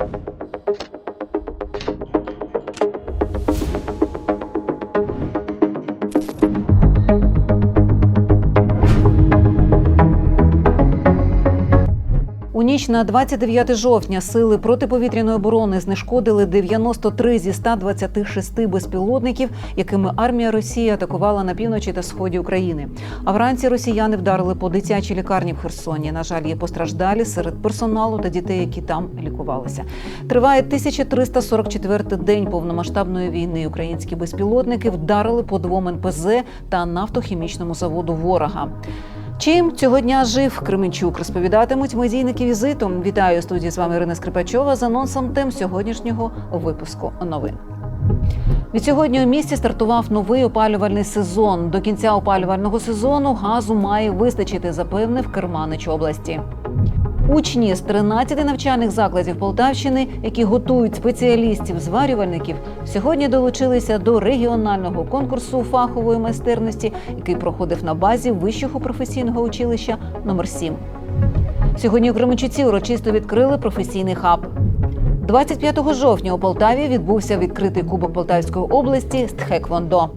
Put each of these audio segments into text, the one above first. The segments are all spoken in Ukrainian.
У ніч на 29 жовтня сили протиповітряної оборони знешкодили 93 зі 126 безпілотників, якими армія Росії атакувала на півночі та сході України. А вранці росіяни вдарили по дитячій лікарні в Херсоні. На жаль, є постраждалі серед персоналу та дітей, які там лікувалися. Триває 1344 день повномасштабної війни. Українські безпілотники вдарили по двом НПЗ та нафтохімічному заводу ворога. Чим цього дня жив Кременчук, розповідатимуть медійники візиту. Вітаю студії з вами Ірина Скрипачова з анонсом тем сьогоднішнього випуску новин. Від сьогодні у місті стартував новий опалювальний сезон. До кінця опалювального сезону газу має вистачити, запевнив Керманич області. Учні з 13 навчальних закладів Полтавщини, які готують спеціалістів-зварювальників, сьогодні долучилися до регіонального конкурсу фахової майстерності, який проходив на базі вищого професійного училища номер 7 Сьогодні у Кременчуці урочисто відкрили професійний хаб. 25 жовтня у Полтаві відбувся відкритий кубок Полтавської області з Тхеквондо.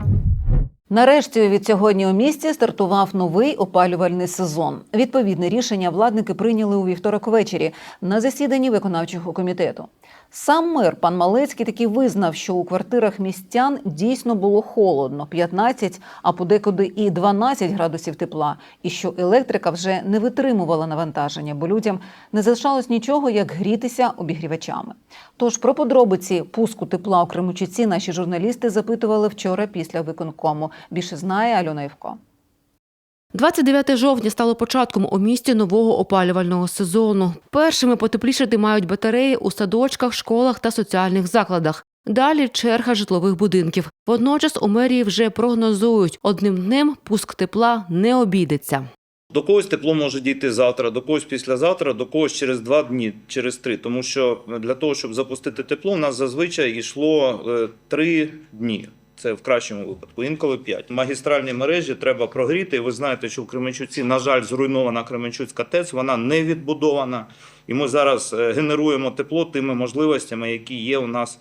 Нарешті від сьогодні у місті стартував новий опалювальний сезон. Відповідне рішення владники прийняли у вівторок ввечері на засіданні виконавчого комітету. Сам мер пан Малецький таки визнав, що у квартирах містян дійсно було холодно 15, а подекуди і 12 градусів тепла, і що електрика вже не витримувала навантаження, бо людям не залишалось нічого, як грітися обігрівачами. Тож про подробиці пуску тепла у Кремучиці наші журналісти запитували вчора після виконкому. Більше знає Альона Євко. 29 жовтня стало початком у місті нового опалювального сезону. Першими потеплішати мають батареї у садочках, школах та соціальних закладах. Далі черга житлових будинків. Водночас у мерії вже прогнозують, одним днем пуск тепла не обійдеться. До когось тепло може дійти завтра, до когось післязавтра, до когось через два дні, через три. Тому що для того, щоб запустити тепло, у нас зазвичай йшло е, три дні. Це в кращому випадку, інколи п'ять. Магістральні мережі треба прогріти. Ви знаєте, що в Кременчуці, на жаль, зруйнована Кременчуцька ТЕЦ, вона не відбудована. І ми зараз е, генеруємо тепло тими можливостями, які є у нас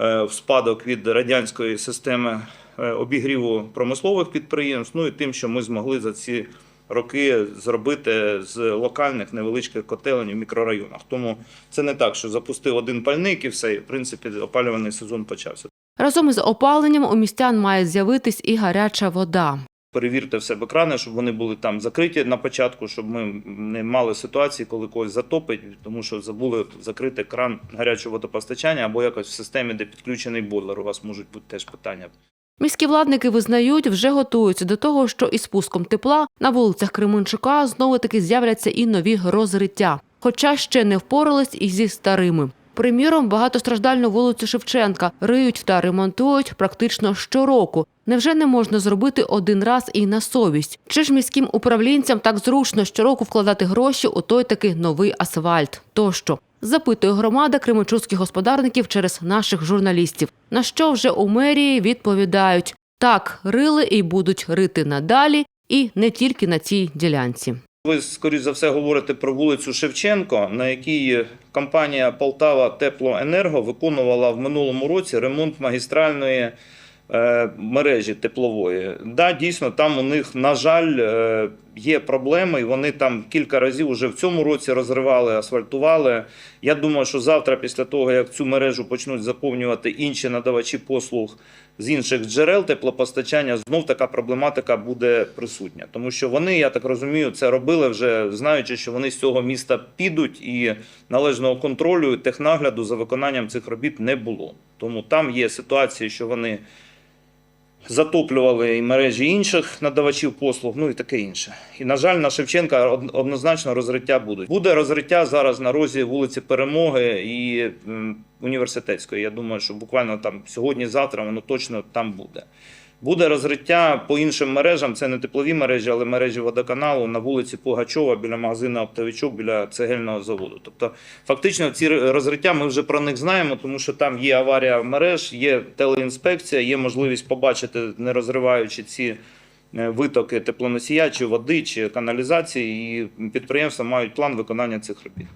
е, в спадок від радянської системи е, обігріву промислових підприємств. Ну і тим, що ми змогли за ці роки зробити з локальних невеличких котелень в мікрорайонах. Тому це не так, що запустив один пальник і все. і, В принципі, опалювальний сезон почався. Разом із опаленням у містян має з'явитись і гаряча вода. Перевірте в себе крани, щоб вони були там закриті на початку, щоб ми не мали ситуації, коли когось затопить, тому що забули закрити кран гарячого водопостачання або якось в системі, де підключений бойлер. У вас можуть бути теж питання. Міські владники визнають, вже готуються до того, що із пуском тепла на вулицях Кременчука знову таки з'являться і нові розриття, хоча ще не впорались і зі старими. Приміром, багатостраждальну вулицю Шевченка риють та ремонтують практично щороку. Невже не можна зробити один раз і на совість? Чи ж міським управлінцям так зручно щороку вкладати гроші у той таки новий асфальт? Тощо запитує громада кременчуцьких господарників через наших журналістів. На що вже у мерії відповідають: так, рили і будуть рити надалі, і не тільки на цій ділянці. Ви, скоріш за все, говорите про вулицю Шевченко, на якій компанія Полтава Теплоенерго виконувала в минулому році ремонт магістральної е, мережі теплової. Да, дійсно, там у них, на жаль, е, є проблеми, і вони там кілька разів уже в цьому році розривали, асфальтували. Я думаю, що завтра, після того, як цю мережу почнуть заповнювати інші надавачі послуг з інших джерел теплопостачання, знов така проблематика буде присутня. Тому що вони, я так розумію, це робили вже знаючи, що вони з цього міста підуть, і належного контролю технагляду за виконанням цих робіт не було. Тому там є ситуації, що вони затоплювали і мережі інших надавачів послуг, ну і таке інше. І на жаль, на Шевченка однозначно розриття будуть. Буде розриття зараз на розі вулиці Перемоги і університетської. Я думаю, що буквально там сьогодні-завтра воно точно там буде. Буде розриття по іншим мережам. Це не теплові мережі, але мережі водоканалу на вулиці Пугачова біля магазину Оптовичок, біля цегельного заводу. Тобто, фактично, ці розриття ми вже про них знаємо, тому що там є аварія мереж, є телеінспекція, є можливість побачити, не розриваючи ці е, витоки теплоносія, чи води, чи каналізації, і підприємства мають план виконання цих робіт.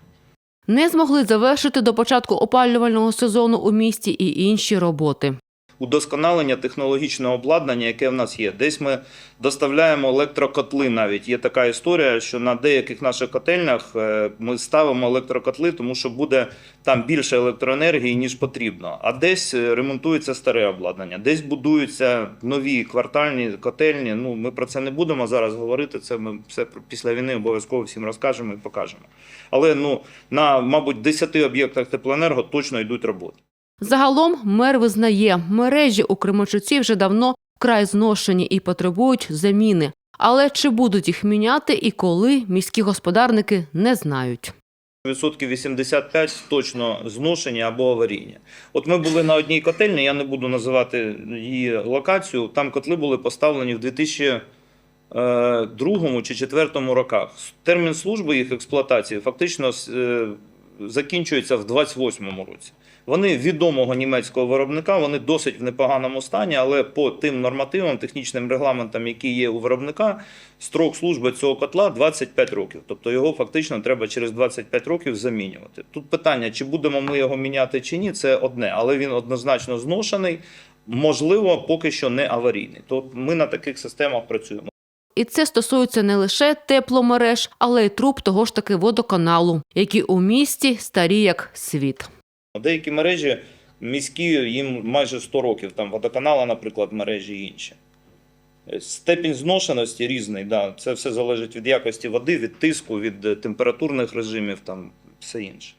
Не змогли завершити до початку опалювального сезону у місті і інші роботи. Удосконалення технологічного обладнання, яке в нас є. Десь ми доставляємо електрокотли. Навіть є така історія, що на деяких наших котельнях е, ми ставимо електрокотли, тому що буде там більше електроенергії ніж потрібно. А десь е, ремонтується старе обладнання, десь будуються нові квартальні котельні. Ну ми про це не будемо зараз говорити. Це ми все після війни обов'язково всім розкажемо і покажемо. Але ну на мабуть 10 об'єктах теплоенерго точно йдуть роботи. Загалом мер визнає, мережі у Кременчуці вже давно вкрай зношені і потребують заміни. Але чи будуть їх міняти і коли міські господарники не знають. Відсотків 85 точно зношені або аварійні. От ми були на одній котельні, я не буду називати її локацію. Там котли були поставлені в 2002 чи 2004 роках. Термін служби їх експлуатації фактично е, закінчується в 2028 році. Вони відомого німецького виробника, вони досить в непоганому стані, але по тим нормативам, технічним регламентам, які є у виробника, строк служби цього котла 25 років. Тобто його фактично треба через 25 років замінювати. Тут питання, чи будемо ми його міняти чи ні, це одне, але він однозначно зношений, можливо, поки що не аварійний. То ми на таких системах працюємо. І це стосується не лише тепломереж, але й труб того ж таки водоканалу, які у місті старі як світ. Деякі мережі міські, їм майже 100 років, там водоканала, наприклад, мережі і інші. Степінь зношеності різний, да. це все залежить від якості води, від тиску, від е, температурних режимів, там все інше.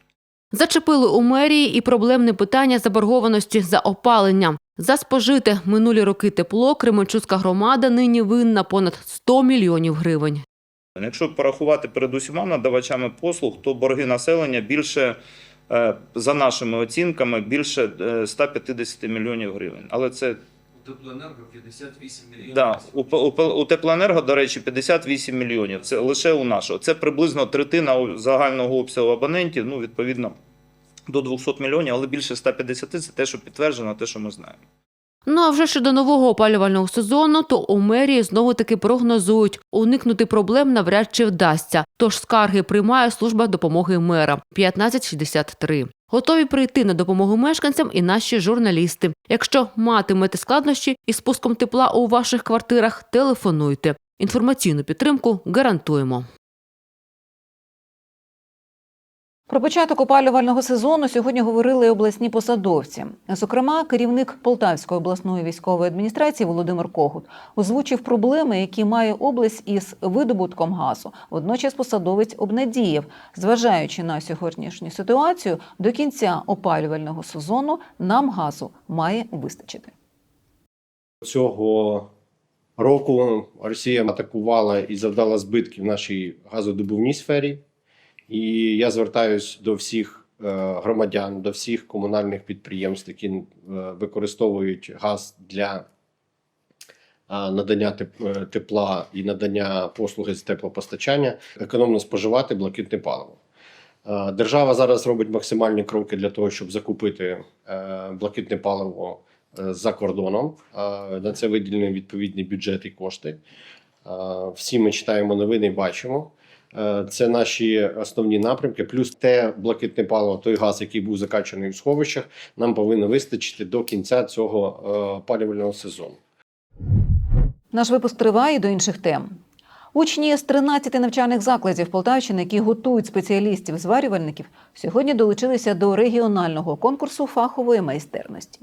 Зачепили у мерії і проблемне питання заборгованості за опалення. За спожите минулі роки тепло Кременчуцька громада нині винна понад 100 мільйонів гривень. Якщо порахувати перед усіма надавачами послуг, то борги населення більше, за нашими оцінками, більше е, 150 мільйонів гривень. Але це У теплоенерго 58 мільйонів. Да, у, у, у теплоенерго, до речі, 58 мільйонів. Це лише у нашого. Це приблизно третина загального обсягу абонентів. Ну, відповідно, до 200 мільйонів, але більше 150 – це те, що підтверджено, те, що ми знаємо. Ну а вже щодо нового опалювального сезону, то у мерії знову таки прогнозують, уникнути проблем навряд чи вдасться. Тож скарги приймає служба допомоги мера 1563. Готові прийти на допомогу мешканцям і наші журналісти. Якщо матимете складнощі із спуском тепла у ваших квартирах, телефонуйте. Інформаційну підтримку гарантуємо. Про початок опалювального сезону сьогодні говорили обласні посадовці. Зокрема, керівник Полтавської обласної військової адміністрації Володимир Когут озвучив проблеми, які має область із видобутком газу. Водночас посадовець обнадіяв, зважаючи на сьогоднішню ситуацію, до кінця опалювального сезону нам газу має вистачити. Цього року Росія атакувала і завдала збитків нашій газодобувній сфері. І я звертаюся до всіх е, громадян, до всіх комунальних підприємств, які е, використовують газ для надання е, тепла і надання послуги з теплопостачання, економно споживати блакитне паливо. Держава зараз робить максимальні кроки для того, щоб закупити блакитне паливо за кордоном. На це виділені відповідні бюджети і кошти. Всі ми читаємо новини і бачимо. Е, Це наші основні напрямки. Плюс те блакитне паливо, той газ, який був закачаний в сховищах, нам повинно вистачити до кінця цього е, опалювального сезону. Наш випуск триває до інших тем. Учні з 13 навчальних закладів Полтавщини, які готують спеціалістів зварювальників, сьогодні долучилися до регіонального конкурсу фахової майстерності.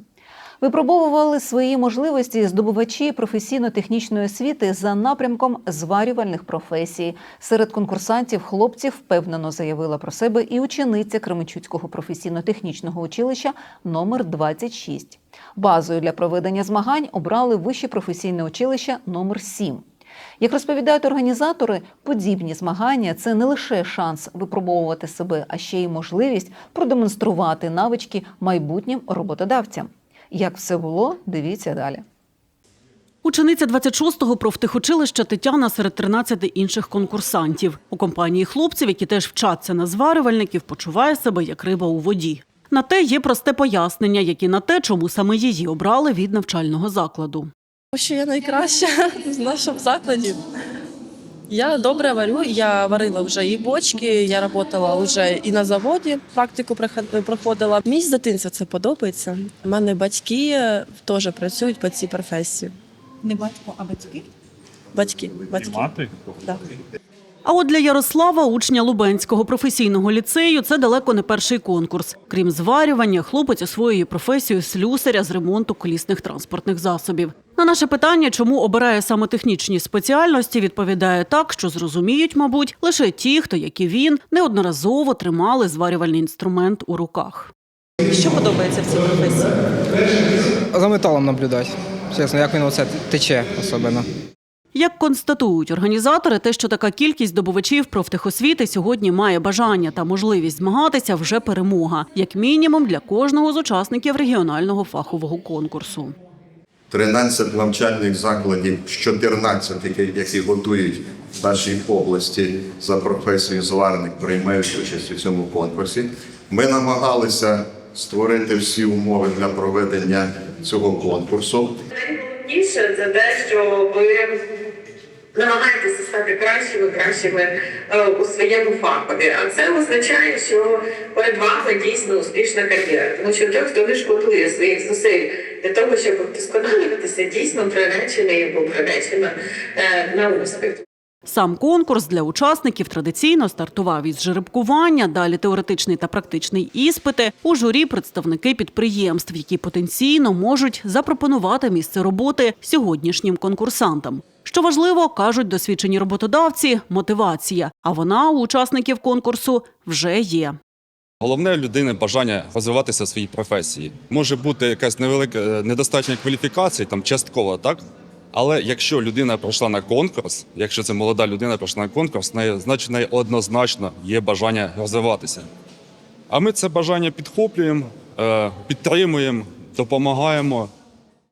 Випробовували свої можливості здобувачі професійно-технічної освіти за напрямком зварювальних професій. Серед конкурсантів хлопців впевнено заявила про себе і учениця Кременчуцького професійно-технічного училища номер 26. Базою для проведення змагань обрали вище професійне училище номер 7. Як розповідають організатори, подібні змагання це не лише шанс випробовувати себе, а ще й можливість продемонструвати навички майбутнім роботодавцям. Як все було, дивіться далі. Учениця 26-го профтехучилища Тетяна серед 13 інших конкурсантів. У компанії хлопців, які теж вчаться на зварювальників, почуває себе як риба у воді. На те є просте пояснення, як і на те, чому саме її обрали від навчального закладу. Що я найкраща в нашому закладі. Я добре варю. Я варила вже і бочки, я працювала вже і на заводі, практику проходила. Мені з дитинства це подобається. У мене батьки теж працюють по цій професії. Не батько, а батьки. Батьки, батьки. Да. А от для Ярослава, учня Лубенського професійного ліцею, це далеко не перший конкурс. Крім зварювання, хлопець освоює професію слюсаря з ремонту колісних транспортних засобів. На наше питання, чому обирає саме технічні спеціальності, відповідає так, що зрозуміють, мабуть, лише ті, хто, як і він, неодноразово тримали зварювальний інструмент у руках. Що подобається в цій професії? За металом наблюдати. Чесно, як він оце тече особливо. Як констатують організатори, те, що така кількість здобувачів профтехосвіти сьогодні має бажання та можливість змагатися, вже перемога, як мінімум для кожного з учасників регіонального фахового конкурсу. 13 навчальних закладів з 14, які, готують в нашій області за професією зварник, приймають участь у цьому конкурсі. Ми намагалися створити всі умови для проведення цього конкурсу. Найголовніше це те, що ви намагаєтеся стати кращими, кращими е, у своєму фахові. А це означає, що перед вами дійсно успішна кар'єра. Тому що той, хто не шкодує своїх зусиль для того, щоб вдосконалюватися, дійсно приречений або приречена е, на успіх. Сам конкурс для учасників традиційно стартував із жеребкування, далі теоретичний та практичний іспити. У журі представники підприємств, які потенційно можуть запропонувати місце роботи сьогоднішнім конкурсантам. Що важливо, кажуть досвідчені роботодавці, мотивація. А вона у учасників конкурсу вже є. Головне людини бажання розвиватися в своїй професії. Може бути якась невелика е, недостатня кваліфікація, там частково, так? Але якщо людина прийшла на конкурс, якщо це молода людина прийшла на конкурс, значить неї однозначно є бажання розвиватися. А ми це бажання підхоплюємо, е, підтримуємо, допомагаємо.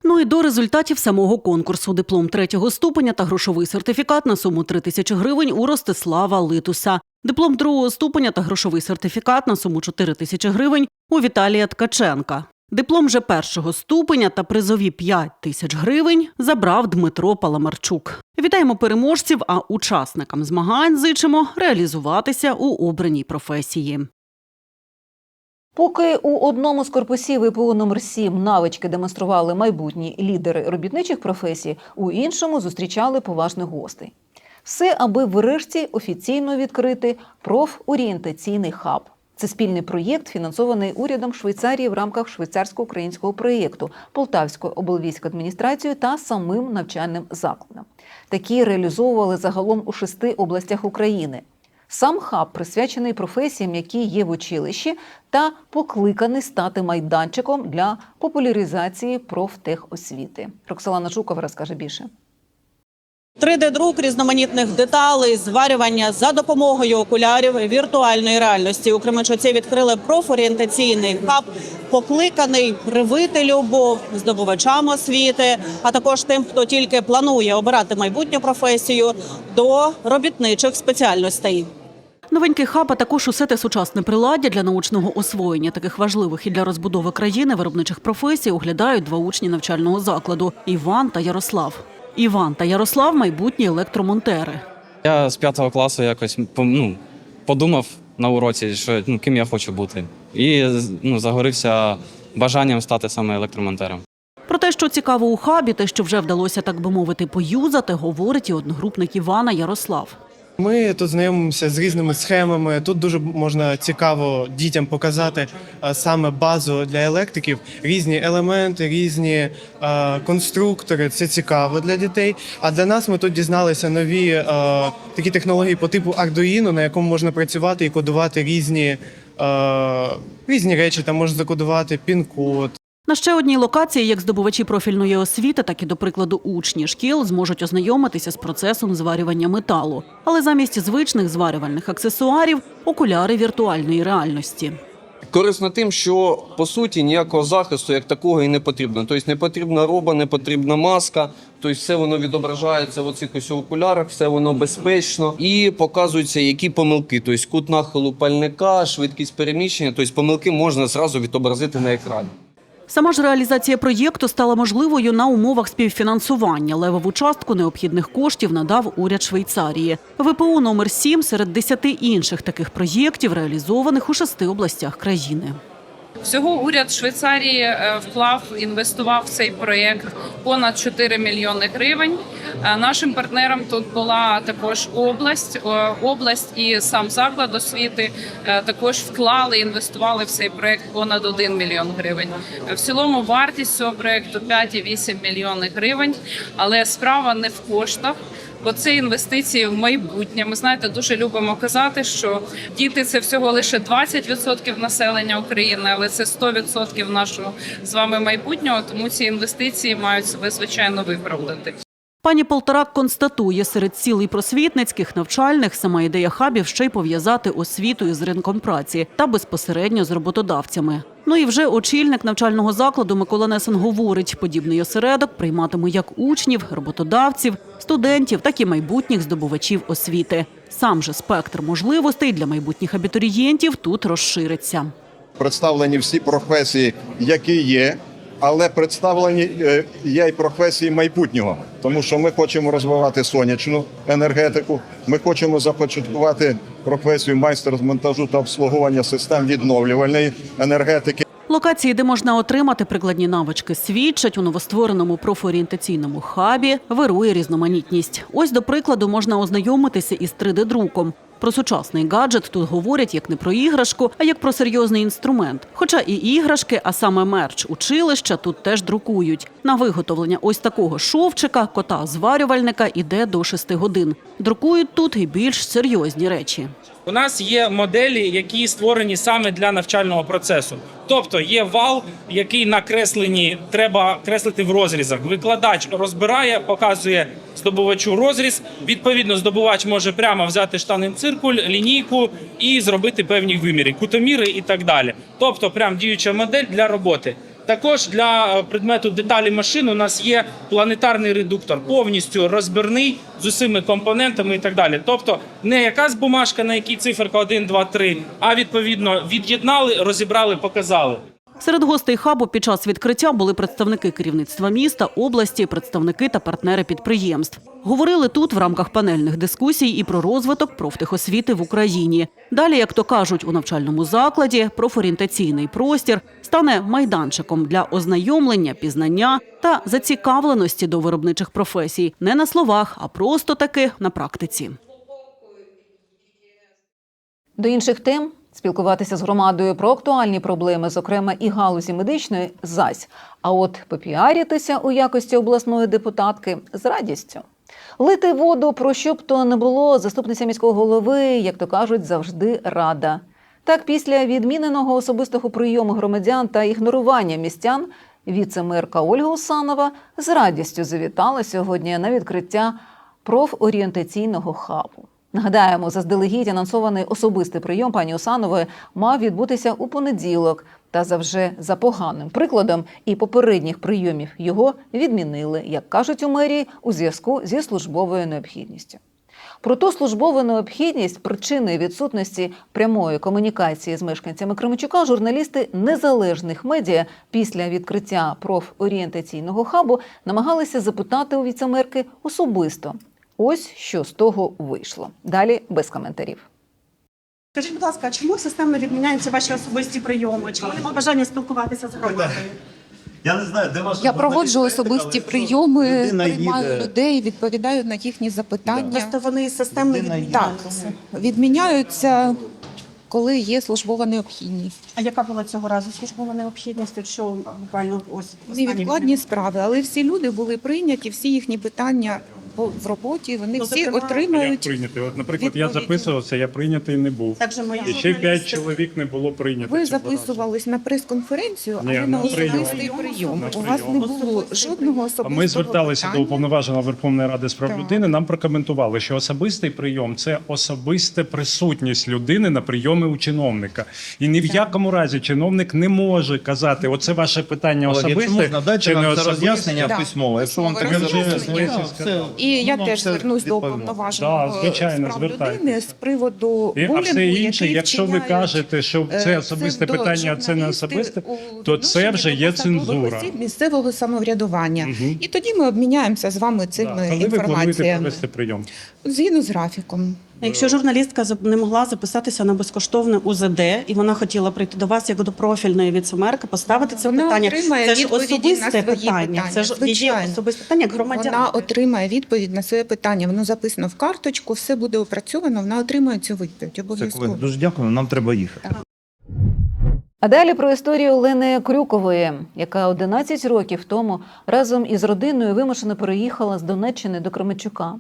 Ну і до результатів самого конкурсу диплом третього ступеня та грошовий сертифікат на суму 3 тисячі гривень у Ростислава Литуса. Диплом другого ступеня та грошовий сертифікат на суму 4 тисячі гривень у Віталія Ткаченка. Диплом же першого ступеня та призові 5 тисяч гривень забрав Дмитро Паламарчук. Вітаємо переможців, а учасникам змагань зичимо реалізуватися у обраній професії. Поки у одному з корпусів ВПО номер 7 навички демонстрували майбутні лідери робітничих професій, у іншому зустрічали поважних гостей. Все, аби врешті офіційно відкрити профорієнтаційний хаб. Це спільний проєкт, фінансований урядом Швейцарії в рамках швейцарсько-українського проєкту Полтавською облвійською адміністрацією та самим навчальним закладом. Такі реалізовували загалом у шести областях України. Сам хаб присвячений професіям, які є в училищі, та покликаний стати майданчиком для популяризації профтехосвіти. Роксолана Жукова розкаже більше. 3D-друк різноманітних деталей, зварювання за допомогою окулярів віртуальної реальності. У Кременчуці відкрили профорієнтаційний хаб, покликаний привити любов здобувачам освіти, а також тим, хто тільки планує обирати майбутню професію до робітничих спеціальностей. Новенький хаб, а також усе те сучасне приладдя для научного освоєння таких важливих і для розбудови країни виробничих професій оглядають два учні навчального закладу Іван та Ярослав. Іван та Ярослав майбутні електромонтери. Я з п'ятого класу якось ну, подумав на уроці, що ну, ким я хочу бути. І ну, загорівся бажанням стати саме електромонтером. Про те, що цікаво у хабі, те, що вже вдалося, так би мовити, поюзати, говорить і одногрупник Івана Ярослав. Ми тут знайомимося з різними схемами. Тут дуже можна цікаво дітям показати саме базу для електриків, різні елементи, різні конструктори. Це цікаво для дітей. А для нас ми тут дізналися нові такі технології по типу Arduino, на якому можна працювати і кодувати різні, різні речі. Там можна закодувати пін-код, На ще одній локації, як здобувачі профільної освіти, так і, до прикладу, учні шкіл зможуть ознайомитися з процесом зварювання металу. Але замість звичних зварювальних аксесуарів окуляри віртуальної реальності. Корисно тим, що по суті ніякого захисту як такого і не потрібно. Тобто не потрібна роба, не потрібна маска. Тобто все воно відображається в оцих ось окулярах, все воно безпечно і показуються, які помилки. Тобто кут нахилу пальника, швидкість переміщення. Тобто помилки можна зразу відобразити на екрані. Сама ж реалізація проєкту стала можливою на умовах співфінансування. Левову частку необхідних коштів надав уряд Швейцарії. ВПО номер 7 серед 10 інших таких проєктів, реалізованих у шести областях країни. Всього уряд Швейцарії е, вклав, інвестував в цей проєкт понад 4 мільйони гривень. Е, Нашим партнером тут була також область. Область і сам заклад освіти е, також вклали, інвестували в цей проєкт понад 1 мільйон гривень. В цілому вартість цього проєкту 5,8 мільйони гривень. Але справа не в коштах. Бо це інвестиції в майбутнє. Ми знаєте, дуже любимо казати, що діти це всього лише 20% населення України, але це 100% нашого з вами майбутнього. Тому ці інвестиції мають себе звичайно виправдати. Пані Полторак констатує, серед цілей просвітницьких, навчальних сама ідея хабів ще й пов'язати освіту із ринком праці та безпосередньо з роботодавцями. Ну і вже очільник навчального закладу Микола Несен говорить, подібний осередок прийматиме як учнів, роботодавців, студентів, так і майбутніх здобувачів освіти. Сам же спектр можливостей для майбутніх абітурієнтів тут розшириться. Представлені всі професії, які є, але представлені е, є й професії майбутнього, тому що ми хочемо розвивати сонячну енергетику. Ми хочемо започаткувати професію майстер з монтажу та обслуговування систем відновлювальної енергетики. Локації, де можна отримати прикладні навички, свідчать у новоствореному профорієнтаційному хабі вирує різноманітність. Ось, до прикладу, можна ознайомитися із 3D-друком. Про сучасний гаджет тут говорять як не про іграшку, а як про серйозний інструмент. Хоча і іграшки, а саме мерч училища тут теж друкують. На виготовлення ось такого шовчика, кота зварювальника іде до шести годин. Друкують тут і більш серйозні речі. У нас є моделі, які створені саме для навчального процесу. Тобто є вал, який на кресленні треба креслити в розрізах. Викладач розбирає, показує здобувачу розріз. Відповідно, здобувач може прямо взяти штанин циркуль, лінійку і зробити певні виміри, кутоміри і так далі. Тобто, прям діюча модель для роботи. Також для е, предмету деталі машин у нас є планетарний редуктор, повністю розбірний з усіми компонентами і так далі. Тобто не якась бумажка, на якій циферка 1, 2, 3, а відповідно від'єднали, розібрали, показали. Серед гостей хабу під час відкриття були представники керівництва міста, області, представники та партнери підприємств. Говорили тут в рамках панельних дискусій і про розвиток профтехосвіти в Україні. Далі, як то кажуть, у навчальному закладі профорієнтаційний простір стане майданчиком для ознайомлення, пізнання та зацікавленості до виробничих професій не на словах, а просто таки на практиці. До інших тем спілкуватися з громадою про актуальні проблеми, зокрема і галузі медичної, зась. А от попіаритися у якості обласної депутатки з радістю. Лити воду про що б то не було, заступниця міського голови, як то кажуть, завжди рада. Так, після відміненого особистого прийому громадян та ігнорування містян, віце-мерка Ольга Усанова з радістю завітала сьогодні на відкриття профорієнтаційного хабу. Нагадаємо, заздалегідь анонсований особистий прийом пані Осанової мав відбутися у понеділок. Та за вже за поганим прикладом і попередніх прийомів його відмінили, як кажуть у мерії, у зв'язку зі службовою необхідністю. Про ту службову необхідність причини відсутності прямої комунікації з мешканцями Кременчука журналісти незалежних медіа після відкриття профорієнтаційного хабу намагалися запитати у віцемерки особисто. Ось що з того вийшло. Далі без коментарів. Скажіть, будь ласка, чому системно відміняються ваші особисті прийоми? Чому немає бажання спілкуватися з громадою? Я не знаю, де ваша Я проводжу особисті прийоми, Людина приймаю їде. людей, відповідаю на їхні запитання. Просто вони системно Людина їде. відміняються. Відміняються, коли є службова необхідність. А яка була цього разу службова необхідність? От Що буквально ось останні Невідкладні справи, але всі люди були прийняті, всі їхні питання в роботі, вони Ну, всі зокрема, отримають. прийнятий. От, наприклад, я записувався, я прийнятий не був. Так же мої І ще п'ять чоловік не було прийнято. Ви записувались на прес-конференцію, Ні, а не на на прийом. особистий прийом. На У вас не прийом. було жодного А особистого Ми зверталися до питання. уповноваженого Верховної Ради з прав Так. людини. Нам прокоментували, що особистий прийом це особиста присутність людини на прийомі у чиновника. І ні в якому разі чиновник не може казати, оце ваше питання Але якщо особисте можна, дайте чи не нам це особисте. роз'яснення Да. письмово. Якщо вам так Роз'яснення. І І я Ну, теж звернусь до уповноваженого Да, звичайно, з прав людини з приводу І, а все інше, який якщо ви кажете, що е, це особисте питання, а це не особисте, то це вже є цензура. місцевого самоврядування. Угу. І тоді ми обміняємося з вами цими Коли ви плануєте провести прийом? Згідно з графіком. Якщо журналістка не могла записатися на безкоштовне УЗД, і вона хотіла прийти до вас як до профільної віцемерки, поставити це Вона питання. отримає Це ж особисте питання. питання, Це ж звичайно. особисте питання як громадянина. Вона отримає відповідь на своє питання. Воно записано в карточку, все буде опрацьовано. Вона отримає цю відповідь. Обов'язково. дуже дякую. Нам треба їхати. А далі про історію Олени Крюкової, яка 11 років тому разом із родиною вимушено переїхала з Донеччини до Кременчука.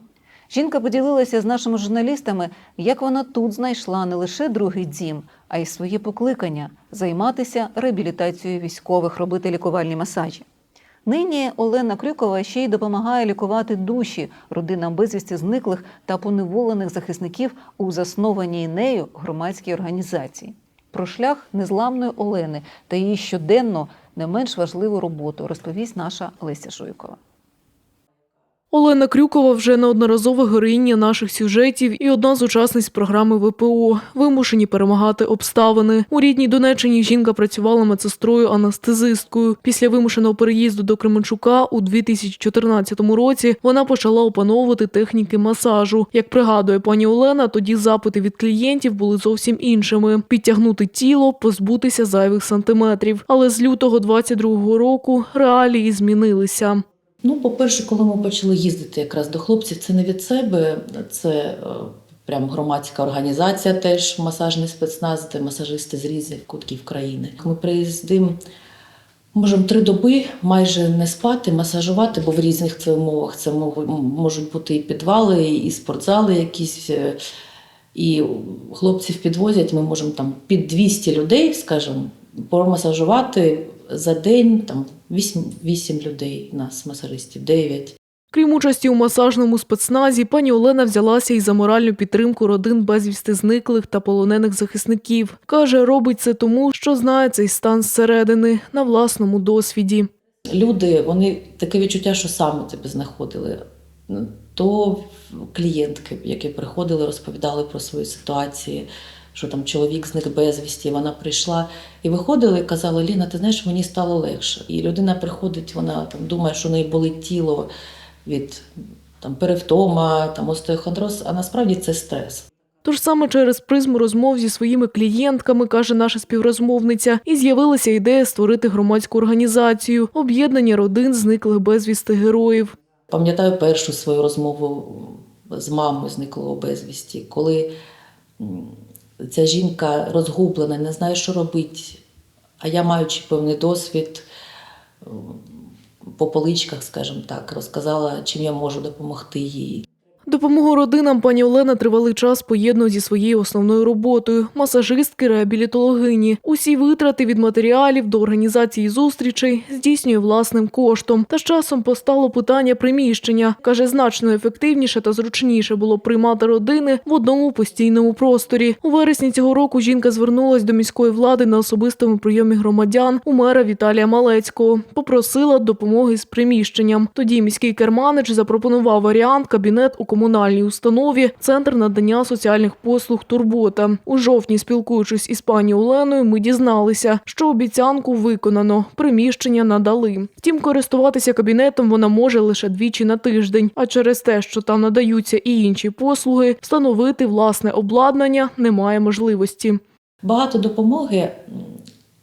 Жінка поділилася з нашими журналістами, як вона тут знайшла не лише другий дім, а й своє покликання займатися реабілітацією військових, робити лікувальні масажі. Нині Олена Крюкова ще й допомагає лікувати душі родинам безвісті зниклих та поневолених захисників у заснованій нею громадській організації. Про шлях незламної Олени та її щоденно не менш важливу роботу розповість наша Леся Шуйкова. Олена Крюкова вже неодноразова героїня наших сюжетів і одна з учасниць програми ВПО. Вимушені перемагати обставини. У рідній Донеччині жінка працювала медсестрою анестезисткою. Після вимушеного переїзду до Кременчука у 2014 році вона почала опановувати техніки масажу. Як пригадує пані Олена, тоді запити від клієнтів були зовсім іншими: підтягнути тіло, позбутися зайвих сантиметрів. Але з лютого 22-го року реалії змінилися. Ну, по-перше, коли ми почали їздити якраз до хлопців, це не від себе, це е, прямо громадська організація, теж масажний спецназ, де масажисти з різних кутків країни. Ми приїздимо, можемо три доби майже не спати, масажувати, бо в різних це умовах це можуть бути і підвали, і спортзали якісь. е, І хлопців підвозять, ми можемо там під 200 людей, скажімо, промасажувати за день там 8, 8 людей, нас масажистів, 9. Крім участі у масажному спецназі, пані Олена взялася і за моральну підтримку родин безвісти зниклих та полонених захисників. Каже, робить це тому, що знає цей стан зсередини на власному досвіді. Люди, вони таке відчуття, що саме тебе знаходили. То клієнтки, які приходили, розповідали про свої ситуації, що там чоловік зник безвісті, вона прийшла і виходили і казали: Ліна, ти знаєш, мені стало легше. І людина приходить, вона там думає, що в неї болить тіло від там перевтома, там остеохондроз, а насправді це стрес. Тож саме через призму розмов зі своїми клієнтками, каже наша співрозмовниця, і з'явилася ідея створити громадську організацію об'єднання родин зниклих безвісти героїв. Пам'ятаю першу свою розмову з мамою зниклого безвісті, коли ця жінка розгублена, не знає, що робити. А я, маючи певний досвід, по поличках, скажімо так, розказала, чим я можу допомогти їй. Допомогу родинам пані Олена тривалий час поєднує зі своєю основною роботою масажистки, реабілітологині. Усі витрати від матеріалів до організації зустрічей здійснює власним коштом. Та з часом постало питання приміщення. каже, значно ефективніше та зручніше було приймати родини в одному постійному просторі. У вересні цього року жінка звернулась до міської влади на особистому прийомі громадян у мера Віталія Малецького. Попросила допомоги з приміщенням. Тоді міський керманич запропонував варіант кабінет у комунальній установі Центр надання соціальних послуг Турбота. У жовтні, спілкуючись із пані Оленою, ми дізналися, що обіцянку виконано, приміщення надали. Втім, користуватися кабінетом вона може лише двічі на тиждень. А через те, що там надаються і інші послуги, встановити власне обладнання немає можливості. Багато допомоги,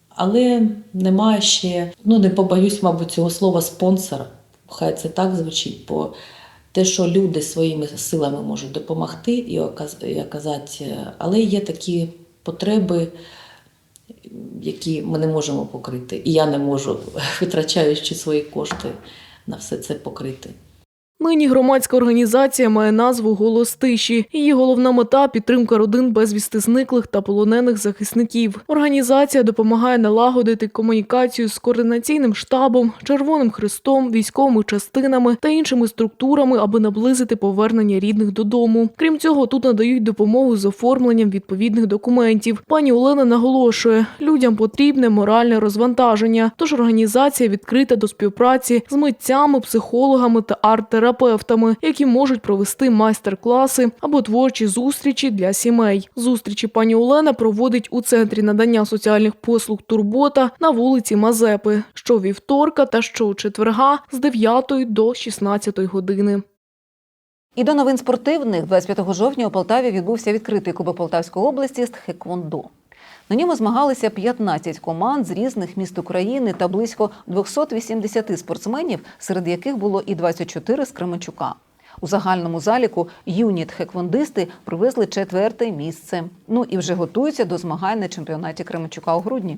але немає ще, ну не побоюсь, мабуть, цього слова спонсора. Хай це так звучить, бо те, що люди своїми силами можуть допомогти і оказати, але є такі потреби, які ми не можемо покрити. І я не можу, витрачаючи свої кошти на все це покрити. Нині громадська організація має назву Голос тиші. Її головна мета підтримка родин безвісти зниклих та полонених захисників. Організація допомагає налагодити комунікацію з координаційним штабом, Червоним Хрестом, військовими частинами та іншими структурами, аби наблизити повернення рідних додому. Крім цього, тут надають допомогу з оформленням відповідних документів. Пані Олена наголошує, людям потрібне моральне розвантаження. Тож організація відкрита до співпраці з митцями, психологами та арт-терапевтами психотерапевтами, які можуть провести майстер-класи або творчі зустрічі для сімей. Зустрічі пані Олена проводить у центрі надання соціальних послуг Турбота на вулиці Мазепи щовівторка та щочетверга з 9 до 16 години. І до новин спортивних 25 жовтня у Полтаві відбувся відкритий Кубок Полтавської області з Тхеквондо. На ньому змагалися 15 команд з різних міст України та близько 280 спортсменів, серед яких було і 24 з Кременчука. У загальному заліку юніт хеквондисти привезли четверте місце. Ну і вже готуються до змагань на чемпіонаті Кременчука у грудні.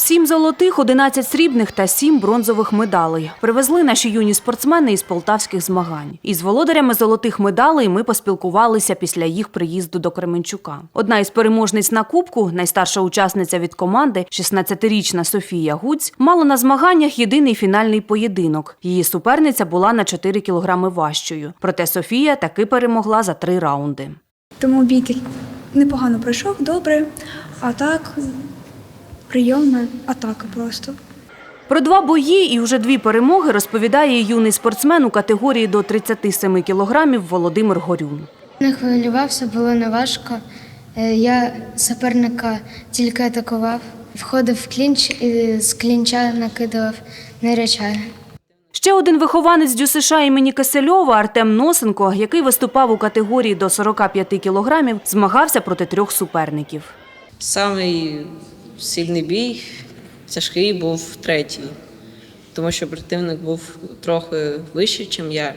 Сім золотих, 11 срібних та сім бронзових медалей привезли наші юні спортсмени із полтавських змагань. Із володарями золотих медалей ми поспілкувалися після їх приїзду до Кременчука. Одна із переможниць на кубку, найстарша учасниця від команди, 16-річна Софія Гуць, мала на змаганнях єдиний фінальний поєдинок. Її суперниця була на 4 кілограми важчою. Проте Софія таки перемогла за три раунди. Тому бій непогано пройшов, добре. А так, прийомна атака просто. Про два бої і вже дві перемоги розповідає юний спортсмен у категорії до 37 кілограмів Володимир Горюн. Не хвилювався, було неважко. Е, Я суперника тільки атакував, входив в клінч і з клінча накидував на речає. Ще один вихованець ДЮСШ імені Кисельова Артем Носенко, який виступав у категорії до 45 кілограмів, змагався проти трьох суперників. Самий сильний бій, тяжкий був третій, тому що противник був трохи вищий, ніж я.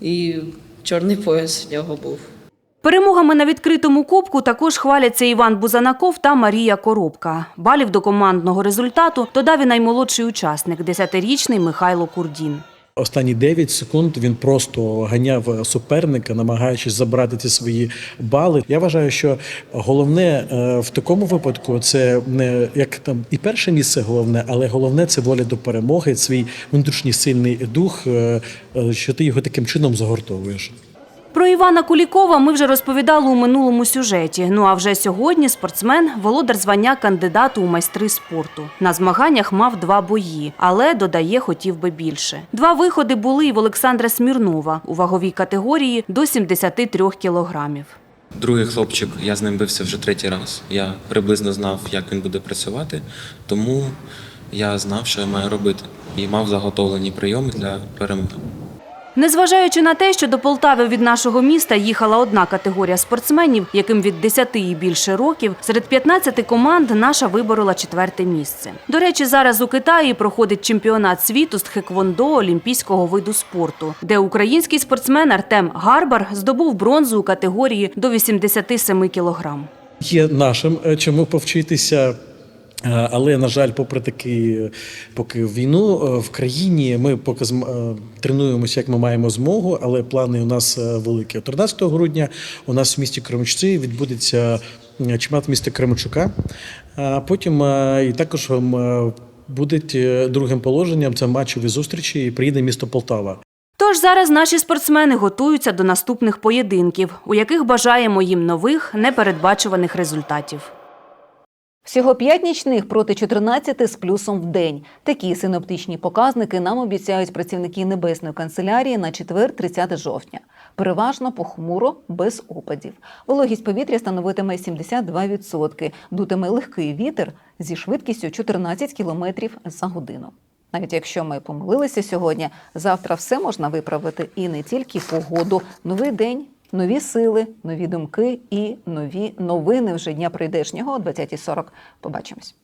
І чорний пояс в нього був. Перемогами на відкритому кубку також хваляться Іван Бузанаков та Марія Коробка. Балів до командного результату додав і наймолодший учасник, 10-річний Михайло Курдін. Останні 9 секунд він просто ганяв суперника, намагаючись забрати ці свої бали. Я вважаю, що головне е, в такому випадку це не як там і перше місце головне, але головне це воля до перемоги, свій внутрішній сильний дух, е, е, що ти його таким чином загортовуєш. Про Івана Кулікова ми вже розповідали у минулому сюжеті. Ну а вже сьогодні спортсмен володар звання кандидату у майстри спорту. На змаганнях мав два бої, але додає, хотів би більше. Два виходи були і в Олександра Смірнова у ваговій категорії до 73 кілограмів. Другий хлопчик, я з ним бився вже третій раз. Я приблизно знав, як він буде працювати, тому я знав, що я маю робити, і мав заготовлені прийоми для перемоги. Незважаючи на те, що до Полтави від нашого міста їхала одна категорія спортсменів, яким від 10 і більше років, серед 15 команд наша виборола четверте місце. До речі, зараз у Китаї проходить чемпіонат світу з тхеквондо олімпійського виду спорту, де український спортсмен Артем Гарбар здобув бронзу у категорії до 87 кілограм. Є нашим е, чому повчитися. Е, Але на жаль, попри такий е, поки війну е, в країні, ми поки зм- е, тренуємося, як ми маємо змогу, але плани у нас великі. 13 грудня у нас в місті Кременчуці відбудеться чемпіонат міста Кременчука. А потім і також буде другим положенням це матчові зустрічі. І приїде місто Полтава. Тож зараз наші спортсмени готуються до наступних поєдинків, у яких бажаємо їм нових непередбачуваних результатів. Всього 5 нічних проти 14 з плюсом в день. Такі синоптичні показники нам обіцяють працівники небесної канцелярії на четвер, 30 жовтня. Переважно похмуро, без опадів. Вологість повітря становитиме 72%. Дутиме легкий вітер зі швидкістю 14 км за годину. Навіть якщо ми помилилися сьогодні, завтра все можна виправити і не тільки погоду. Новий день, нові сили, нові думки і нові новини вже дня прийдешнього о 20.40. Побачимось.